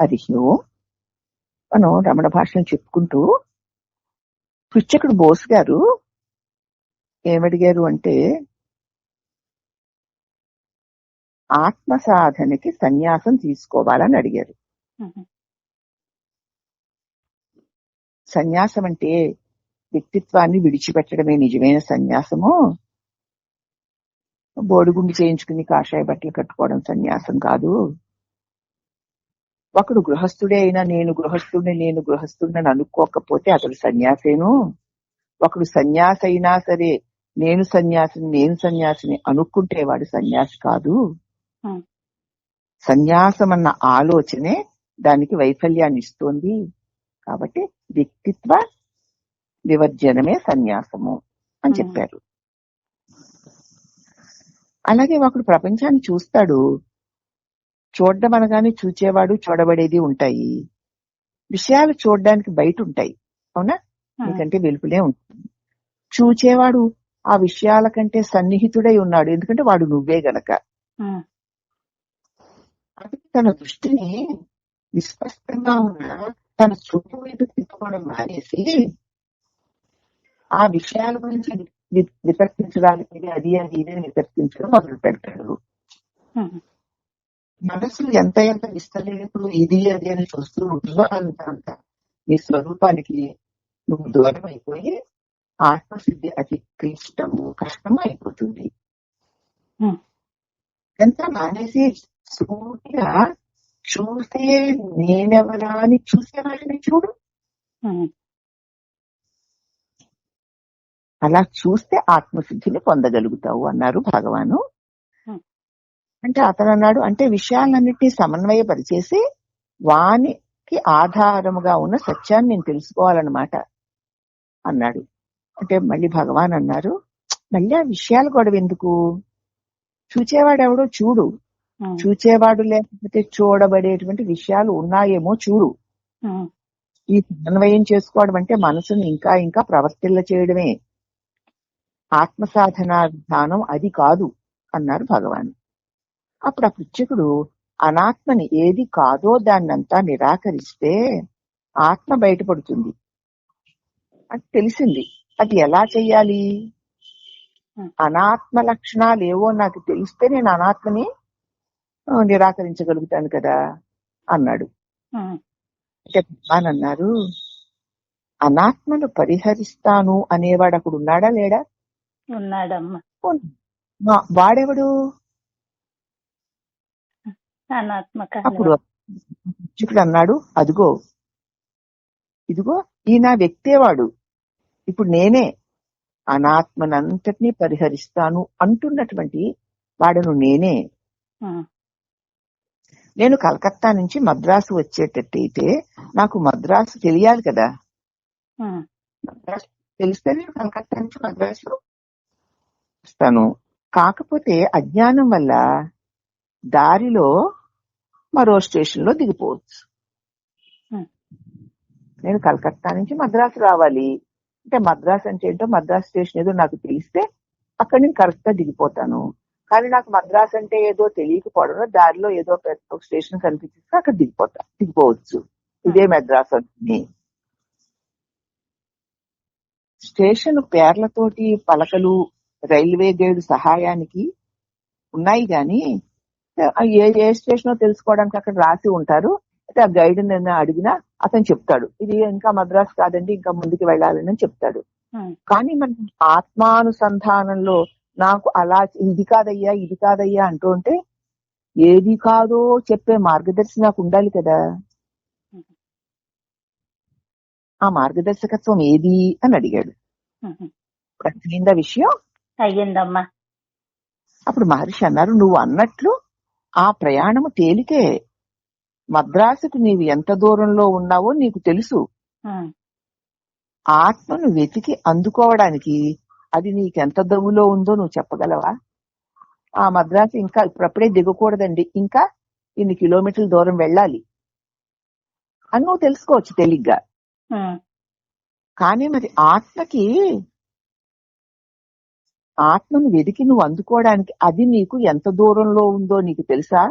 హరి మనం రమణ భాషను చెప్పుకుంటూ పుచ్చకుడు బోస్ గారు ఏమడిగారు అంటే ఆత్మ సాధనకి సన్యాసం తీసుకోవాలని అడిగారు. సన్యాసం అంటే వ్యక్తిత్వాన్ని విడిచిపెట్టడమే నిజమైన సన్యాసము? బోడిగుండి చేయించుకుని కాషాయ బట్టలు కట్టుకోవడం సన్యాసం కాదు. ఒకడు గృహస్థుడే అయినా నేను గృహస్థుడిని నేను గృహస్థుడిని అనుకోకపోతే అతడు సన్యాసేను. ఒకడు సన్యాసి అయినా సరే నేను సన్యాసిని నేను సన్యాసిని అనుకుంటే వాడు సన్యాసి కాదు. సన్యాసం అన్న ఆలోచనే దానికి వైఫల్యాన్ని ఇస్తోంది. కాబట్టి వ్యక్తిత్వ వివర్జనమే సన్యాసము అని. చెప్పారు. అలాగే ఒకడు ప్రపంచాన్ని చూస్తాడు. చూడడం అనగానే చూచేవాడు చూడబడేది ఉంటాయి. విషయాలు చూడడానికి బయట ఉంటాయి అవునా. ఎందుకంటే వెలుపులే ఉంటుంది. చూచేవాడు ఆ విషయాల కంటే సన్నిహితుడై ఉన్నాడు. ఎందుకంటే వాడు నువ్వే గనక. తన దృష్టిని విస్పష్టంగా ఉన్న తన చూపు వైపు తిప్పుకోవడం మానేసి ఆ విషయాల గురించి వితర్కించడానికి అది అది ఇది అని వితర్కించడం మొదలు పెడతాడు. మనసు ఎంత ఎంత విస్తరింపు ఇది అది అని చూస్తూ ఉంటుందో అంత అంత నీ స్వరూపానికి నువ్వు దూరం అయిపోయి ఆత్మసిద్ధి అతి క్లిష్టము కష్టము అయిపోతుంది. ఎంత మానేసి సూటిగా చూస్తే నేనెవరా అని చూసేవాడిని చూడు ఉమ్. అలా చూస్తే ఆత్మసిద్ధిని పొందగలుగుతావు అన్నారు భగవాను. అంటే అతను అన్నాడు అంటే విషయాలన్నిటినీ సమన్వయపరిచేసి వానికి ఆధారముగా ఉన్న సత్యాన్ని నేను తెలుసుకోవాలన్నమాట అన్నాడు. అంటే మళ్ళీ భగవాన్ అన్నారు మళ్ళీ ఆ విషయాల గొడవ ఎందుకు? చూచేవాడు ఎవడో చూడు. చూచేవాడు లేకపోతే చూడబడేటువంటి విషయాలు ఉన్నాయేమో చూడు. ఈ సమన్వయం చేసుకోవడం అంటే మనసుని ఇంకా ఇంకా ప్రవర్తిల్ల చేయడమే. ఆత్మ సాధన విధానం అది కాదు అన్నారు భగవాన్. అప్పుడు ఆ పృచ్ఛకుడు అనాత్మని ఏది కాదో దాన్నంతా నిరాకరిస్తే ఆత్మ బయటపడుతుంది. అని తెలిసింది. అది ఎలా చెయ్యాలి. అనాత్మ లక్షణాలు ఏవో నాకు తెలిస్తే నేను అనాత్మని నిరాకరించగలుగుతాను కదా అన్నాడు. అంటే భగవాన్ అన్నారు అనాత్మను పరిహరిస్తాను అనేవాడు అక్కడ ఉన్నాడా లేడా? ఉన్నాడమ్మా. వాడెవడు? అనాత్మక అప్పుడు శిక్షకుడు అన్నాడు అదిగో ఇదిగో ఈయన వ్యక్తేవాడు ఇప్పుడు నేనే అనాత్మనంతటినీ పరిహరిస్తాను అంటున్నటువంటి వాడను నేనే. నేను కలకత్తా నుంచి మద్రాసు వచ్చేటట్టయితే నాకు మద్రాసు తెలియాలి కదా. మద్రాసు తెలిస్తే నేను కలకత్తా నుంచి మద్రాసు వస్తాను. కాకపోతే అజ్ఞానం వల్ల దారిలో మరో స్టేషన్లో దిగిపోవచ్చు. నేను కలకత్తా నుంచి మద్రాసు రావాలి. అంటే మద్రాసు అంటే ఏంటో మద్రాసు స్టేషన్ ఏదో నాకు తెలిస్తే అక్కడ నేను కరెక్ట్గా దిగిపోతాను. కానీ నాకు మద్రాసు అంటే ఏదో తెలియకపోవడం దారిలో ఏదో ఒక స్టేషన్ కనిపిస్తే అక్కడ దిగిపోతా దిగిపోవచ్చు. ఇదే మద్రాసు అని స్టేషన్ పేర్లతోటి పలకలు రైల్వే గైడ్ సహాయానికి ఉన్నాయి గాని ఆ ఏ ఏ స్టేషన్ తెలుసుకోవడానికి అక్కడ రాసి ఉంటారు. అయితే ఆ గైడ్ నేను అడిగినా అతను చెప్తాడు. ఇది ఇంకా మద్రాసు కాదండి ఇంకా ముందుకు వెళ్ళాలని చెప్తాడు. కానీ మన ఆత్మానుసంధానంలో నాకు అలా ఇది కాదయ్యా ఇది కాదయ్యా అంటూ ఉంటే ఏది కాదో చెప్పే మార్గదర్శి నాకు ఉండాలి కదా. ఆ మార్గదర్శకత్వం ఏది అని అడిగాడు. అర్థమైందా విషయం? అయ్యిందమ్మా. అప్పుడు మహర్షి అన్నారు నువ్వు అన్నట్లు ఆ ప్రయాణము తేలికే. మద్రాసుకు నీవు ఎంత దూరంలో ఉన్నావో నీకు తెలుసు. ఆత్మను వెతికి అందుకోవడానికి అది నీకెంత దమ్ములో ఉందో నువ్వు చెప్పగలవా? ఆ మద్రాసు ఇంకా ఇప్పుడప్పుడే దిగకూడదండి. ఇంకా ఇన్ని కిలోమీటర్ల దూరం వెళ్ళాలి. అని నువ్వు తెలుసుకోవచ్చు తేలిగ్గా. కానీ మరి ఆత్మకి ఆత్మను వెతికి నువ్వు అందుకోవడానికి అది నీకు ఎంత దూరంలో ఉందో నీకు తెలుసా?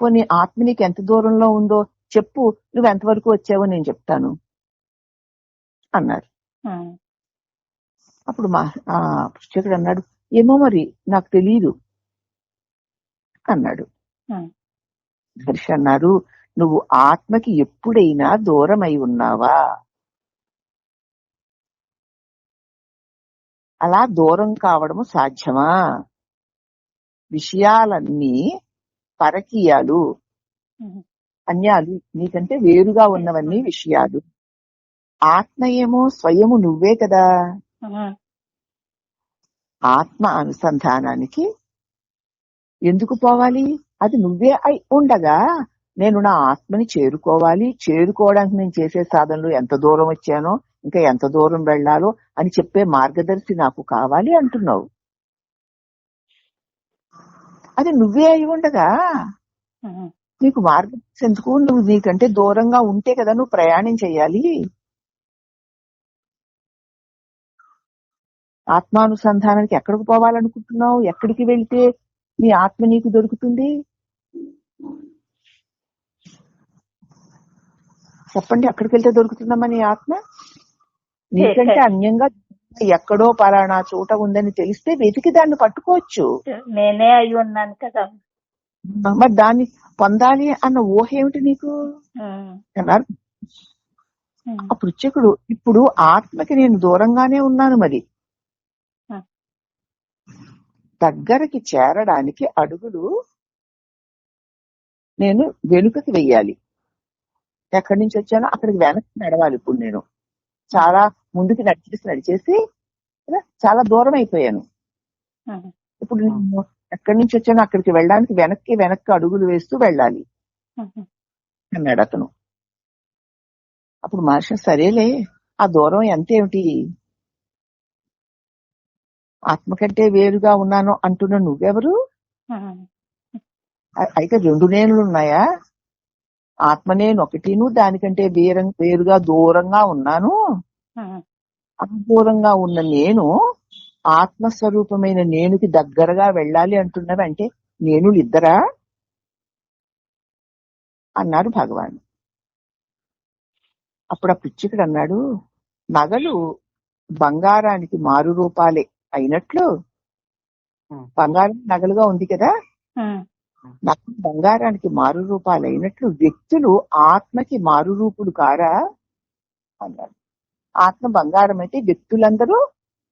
పోనీ ఆత్మ నీకు ఎంత దూరంలో ఉందో చెప్పు నువ్వు ఎంతవరకు వచ్చావో నేను చెప్తాను అన్నారు. అప్పుడు మా పుస్తకుడు అన్నాడు ఏమో మరి నాకు తెలియదు అన్నాడు. మహర్షి అన్నారు నువ్వు ఆత్మకి ఎప్పుడైనా దూరం అయి ఉన్నావా? అలా దూరం కావడము సాధ్యమా? విషయాలన్నీ పరకీయాలు. అన్యాలు నీకంటే వేరుగా ఉన్నవన్నీ విషయాలు. ఆత్మ ఏమో స్వయము నువ్వే కదా. ఆత్మ అనుసంధానానికి ఎందుకు పోవాలి? అది నువ్వే అయి ఉండగా నేను నా ఆత్మని చేరుకోవాలి. చేరుకోవడానికి నేను చేసే సాధనలు ఎంత దూరం వచ్చానో ఇంకా ఎంత దూరం వెళ్ళాలో అని చెప్పే మార్గదర్శి నాకు కావాలి అంటున్నావు. అది నువ్వే అయి ఉండగా నీకు మార్గదర్శి ఎందుకు? నువ్వు నీకంటే దూరంగా ఉంటే కదా నువ్వు ప్రయాణం చేయాలి. ఆత్మానుసంధానానికి ఎక్కడికి పోవాలనుకుంటున్నావు? ఎక్కడికి వెళ్తే నీ ఆత్మ నీకు దొరుకుతుంది? చెప్పండి ఎక్కడికి వెళ్తే దొరుకుతుందమ్మా నీ ఆత్మ? నీకంటే అన్యంగా ఎక్కడో పలానా చోట ఉందని తెలిస్తే వెతికి దాన్ని పట్టుకోవచ్చు. నేనే అయి ఉన్నాను కదా. మరి దాన్ని పొందాలి అన్న ఊహ ఏమిటి నీకు? ఆ పృచ్ఛకుడు ఇప్పుడు ఆత్మకి నేను దూరంగానే ఉన్నాను మరి. దగ్గరకి చేరడానికి అడుగులు నేను వెనుకకి వెయ్యాలి. ఎక్కడి నుంచి వచ్చానో అక్కడికి వెనక్కి నడవాలి ఇప్పుడు నేను. చాలా ముందుకి నడిచేసి నడిచేసి చాలా దూరం అయిపోయాను. ఇప్పుడు నేను ఎక్కడి నుంచి వచ్చానో అక్కడికి వెళ్ళడానికి వెనక్కి వెనక్కి అడుగులు వేస్తూ వెళ్ళాలి. అన్నాడు అతను. అప్పుడు మహర్షి సరేలే ఆ దూరం ఎంతేమిటి? ఆత్మ కంటే వేరుగా ఉన్నాను అంటున్న నువ్వెవరు? అయితే రెండు నేనులు ఉన్నాయా? ఆత్మ నేను ఒకటిను దానికంటే వేర వేరుగా దూరంగా ఉన్నాను. ఉమ్, ఆ దూరంగా ఉన్న నేను ఆత్మస్వరూపమైన నేనుకి దగ్గరగా వెళ్ళాలి అంటున్నవి అంటే నేనులు ఇద్దరా అన్నారు భగవాన్. అప్పుడు ఆ పిచ్చికుడు అన్నాడు నగలు బంగారానికి మారు రూపాలే అయినట్లు బంగారం నగలుగా ఉంది కదా. ఉమ్, నాకు బంగారానికి మారు రూపాలు అయినట్లు వ్యక్తులు ఆత్మకి మారు రూపులు కారా? అన్నాడు. ఆత్మ బంగారం అయితే వ్యక్తులందరూ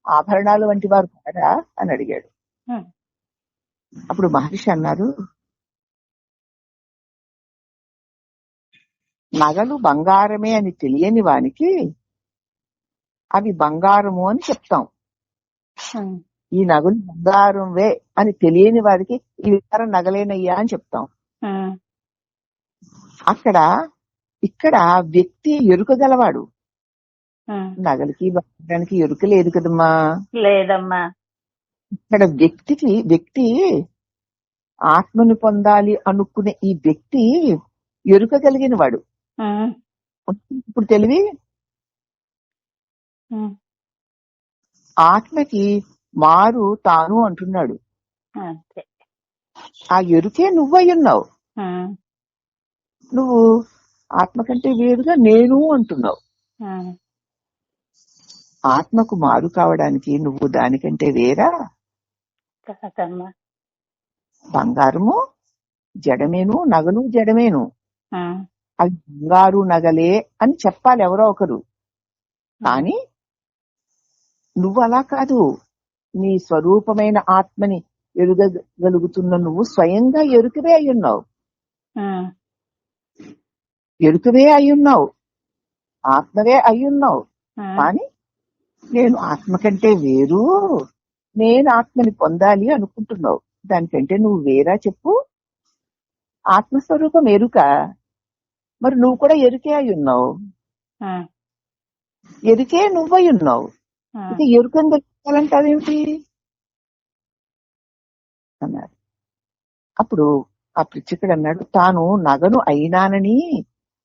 ఆభరణాలు వంటి వారు కారా? అని అడిగాడు. అప్పుడు మహర్షి అన్నారు నగలు బంగారమే అని తెలియని వానికి అవి బంగారము అని చెప్తాం. ఈ నగలు బంగారంవే అని తెలియని వారికి ఈ వికారం నగలేనయ్యా అని చెప్తాం. అక్కడ ఇక్కడ వ్యక్తి ఎరుకగలవాడు. నగలకి బంగారానికి ఎరుక లేదు కదమ్మా. లేదమ్మా. ఇక్కడ వ్యక్తికి వ్యక్తి ఆత్మను పొందాలి అనుకునే ఈ వ్యక్తి ఎరుక కలిగిన వాడు ఇప్పుడు తెలివి? ఆత్మకి మారు తాను అంటున్నాడు. ఆ ఎరుకే నువ్వై ఉన్నావు. ఉమ్, నువ్వు ఆత్మ కంటే వేరుగా నేను అంటున్నావు. ఆత్మకు మారు కావడానికి నువ్వు దానికంటే వేరా? బంగారము జడమేను నగలు జడమేను. అవి బంగారు నగలే అని చెప్పాలి ఎవరో ఒకరు. కానీ నువ్వు అలా కాదు. నీ స్వరూపమైన ఆత్మని ఎరుగగలుగుతున్న నువ్వు స్వయంగా ఎరుకవే అయ్యున్నావు. ఎరుకవే అయ్యున్నావు. ఆత్మవే అయ్యున్నావు. కానీ నేను ఆత్మ కంటే వేరు. నేను ఆత్మని పొందాలి అనుకుంటున్నావు. దానికంటే నువ్వు వేరా చెప్పు. ఆత్మస్వరూపం ఎరుక. మరి నువ్వు కూడా ఎరుకే అయి ఉన్నావు ఎరుకే నువ్వై ఉన్నావు ఇక ఎరుకని తెలుసుకోవాలంటే అదేమిటి? అన్నారు. అప్పుడు ఆ పృచ్చికుడు అన్నాడు తాను నగను అయినానని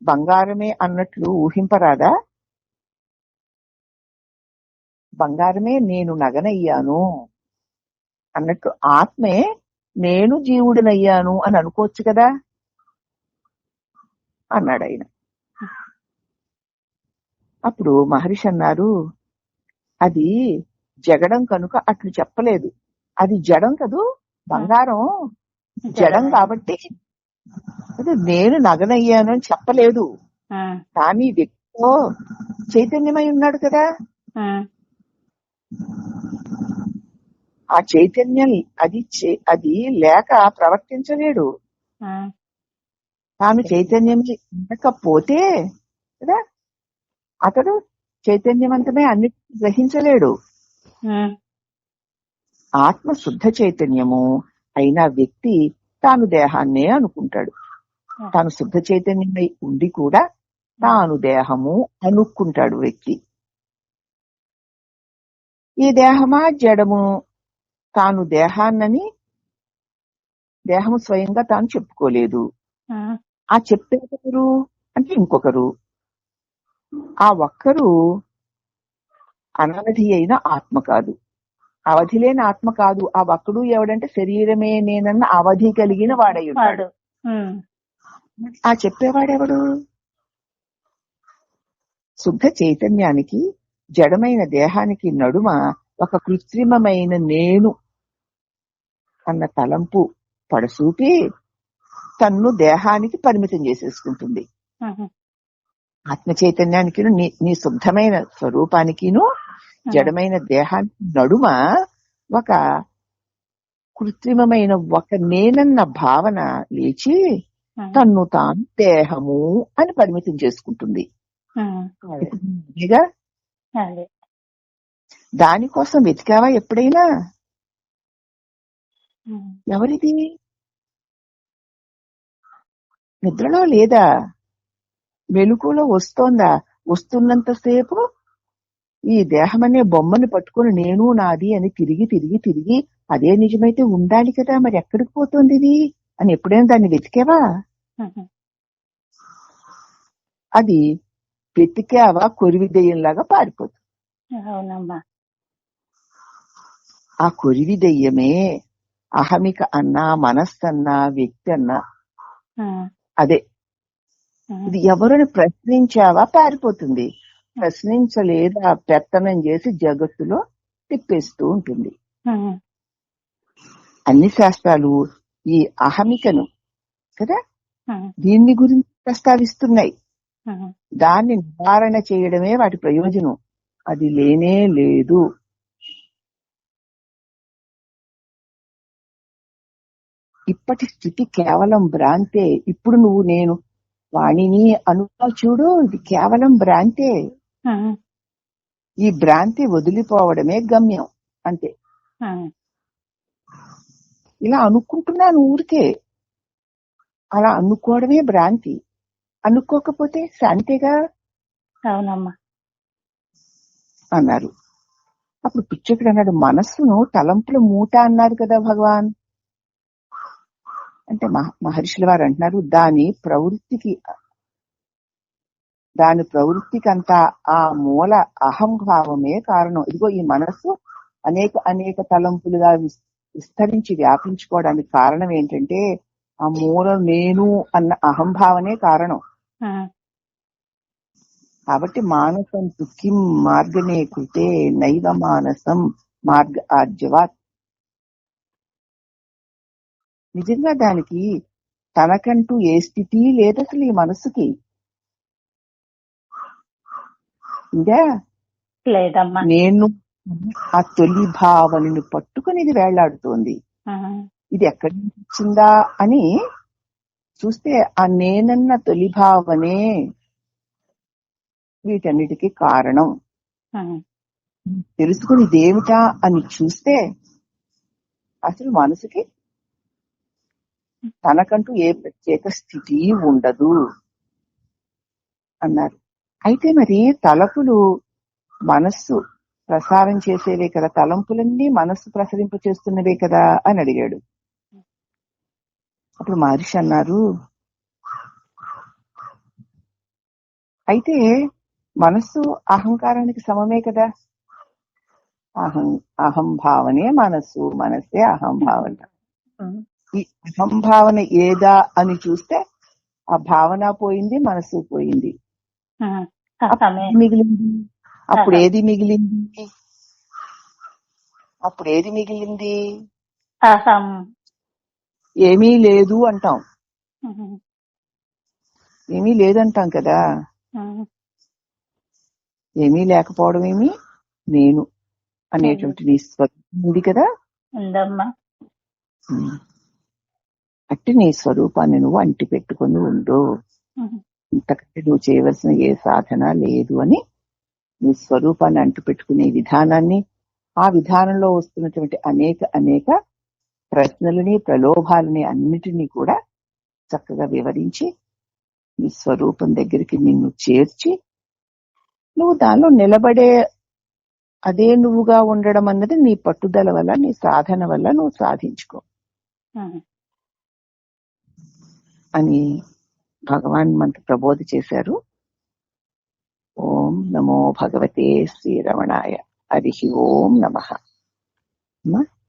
బంగారమే అన్నట్లు ఊహింపరాదా? బంగారమే నేను నగనయ్యాను అన్నట్టు ఆత్మే నేను జీవుడినయ్యాను అని అనుకోవచ్చు కదా? అన్నాడు ఆయన. అప్పుడు మహర్షి అన్నారు అది జగడం కనుక అట్లు చెప్పలేదు. అది జడం కదూ? బంగారం. జడం కాబట్టి అది నేను నగనయ్యాను అని చెప్పలేదు. కానీ వ్యక్తిలో చైతన్యమై ఉన్నాడు కదా. ఆ, చైతన్యం అది అది లేక ప్రవర్తించలేడు. తాను చైతన్యం లేకపోతే కదా అతడు చైతన్యవంతమే అన్ని గ్రహించలేడు. ఆత్మ శుద్ధ చైతన్యము అయిన వ్యక్తి తాను దేహాన్నే అనుకుంటాడు. తాను శుద్ధ చైతన్యమై ఉండి కూడా తాను దేహము అనుకుంటాడు వ్యక్తి. ఈ దేహమా జడము? తాను దేహాన్నని దేహము స్వయంగా తాను చెప్పుకోలేదు. ఆ, చెప్పేదెవరు అంటే ఇంకొకరు. ఆ ఒక్కరు అనవధి అయిన ఆత్మ కాదు. అవధి లేని ఆత్మ కాదు. ఆ ఒక్కడు ఎవడంటే శరీరమే నేనన్న అవధి కలిగిన వాడై ఉమ్, ఆ చెప్పేవాడెవడు? శుద్ధ చైతన్యానికి జడమైన దేహానికి నడుమ ఒక కృత్రిమమైన నేను అన్న తలంపు పడసూపి తన్ను దేహానికి పరిమితం చేసేసుకుంటుంది. ఆత్మ చైతన్యానికి నీ నీ శుద్ధమైన స్వరూపానికిను జడమైన దేహానికి నడుమ ఒక కృత్రిమమైన ఒక నేనన్న భావన లేచి తన్ను తాను దేహము అని పరిమితం చేసుకుంటుంది. దానికోసం వెతికావా ఎప్పుడైనా? ఎవరిది? నిద్రలో లేదా? మెలకులో వస్తోందా? వస్తున్నంతసేపు ఈ దేహం అనే బొమ్మని పట్టుకుని నేను నాది అని తిరిగి తిరిగి తిరిగి అదే నిజమైతే ఉండాలి కదా మరి ఎక్కడికి పోతుంది ఇది? అని ఎప్పుడైనా దాన్ని వెతికావా? అది వెతికావా కొరివి దెయ్యంలాగా పారిపోతుంది. అవునమ్మా. ఆ కొరివి దెయ్యమే అహమిక అన్నా మనస్సన్నా వ్యక్తి అన్నా అదే. ఇది ఎవరిని ప్రశ్నించావా పారిపోతుంది? ప్రశ్నించలేదా పెత్తనం చేసి జగత్తులో తిప్పేస్తూ ఉంటుంది. అన్ని శాస్త్రాలు ఈ అహమికను కదా? దీన్ని గురించి ప్రస్తావిస్తున్నాయి. దాన్ని నివారణ చేయడమే వాటి ప్రయోజనం. అది లేనే లేదు. ఇప్పటి స్థితి కేవలం భ్రాంతే. ఇప్పుడు నువ్వు నేను వాణిని అనుభవ చూడు ఇది కేవలం భ్రాంతే. ఈ భ్రాంతి వదిలిపోవడమే గమ్యం అంతే. ఇలా అనుకుంటున్నాను ఊరికే. అలా అనుకోవడమే భ్రాంతి. అనుకోకపోతే శాంతిగా? అవునమ్మా. అన్నారు. అప్పుడు పిచ్చకుడు అన్నాడు మనస్సును తలంపుల మూట అన్నారు కదా భగవాన్. అంటే మహ- మహర్షుల వారు అంటున్నారు దాని ప్రవృత్తికి దాని ప్రవృత్తికి అంతా ఆ మూల అహంభావమే కారణం. ఇదిగో ఈ మనస్సు అనేక అనేక తలంపులుగా విస్- విస్తరించి వ్యాపించుకోవడానికి కారణం ఏంటంటే ఆ మూల నేను అన్న అహంభావనే కారణం. కాబట్టి మానసం దుఃఖిం మార్గనే కృతే నైవ మానసం మార్గ ఆర్జవాత్. నిజంగా దానికి తనకంటూ ఏ స్థితి లేదు అసలు ఈ మనసుకి లేదమ్మా. నేను ఆ తొలి భావనను పట్టుకుని ఇది వేళ్ళాడుతోంది. ఇది ఎక్కడి నుంచి వచ్చిందా అని చూస్తే ఆ నేనన్న తొలి భావనే వీటన్నిటికీ కారణం. తెలుసుకుని ఇదేమిటా అని చూస్తే అసలు మనసుకి తనకంటూ ఏ ప్రత్యేక స్థితి ఉండదు అన్నారు. అయితే మరి తలపులు మనస్సు ప్రసారం చేసేవే కదా తలంపులన్నీ మనస్సు ప్రసరింప చేస్తున్నవే కదా అని అడిగాడు. అప్పుడు మహర్షి అన్నారు అయితే మనస్సు అహంకారానికి సమమే కదా? అహం అహంభావనే మనస్సు మనస్సే అహంభావన ఈ అహంభావన ఏదా అని చూస్తే ఆ భావన పోయింది మనస్సు పోయింది. మిగిలింది. అప్పుడు. ఏది మిగిలింది? అప్పుడు ఏది మిగిలింది? అహం ఏమీ లేదు అంటాం. ఏమీ లేదంటాం కదా. ఏమీ లేకపోవడం ఏమి? నేను అనేటువంటి నీ స్వరూపం ఉంది కదా. ఉందమ్మా. అట్టి నీ స్వరూపాన్ని నువ్వు అంటి పెట్టుకొని ఉండు. ఇంతకంటే నువ్వు చేయవలసిన ఏ సాధన లేదు అని నీ స్వరూపాన్ని అంటు పెట్టుకునే విధానాన్ని ఆ విధానంలో వస్తున్నటువంటి అనేక అనేక ప్రశ్నలని ప్రలోభాలని అన్నిటినీ కూడా చక్కగా వివరించి నీ స్వరూపం దగ్గరికి నిన్ను చేర్చి నువ్వు దానిలో నిలబడే అదే నువ్వుగా ఉండడం అన్నది నీ పట్టుదల వల్ల నీ సాధన వల్ల నువ్వు సాధించుకో. అని భగవాన్ మనకు ప్రబోధ చేశారు. ఓం నమో భగవతే శ్రీరమణాయ హరి ఓం నమ.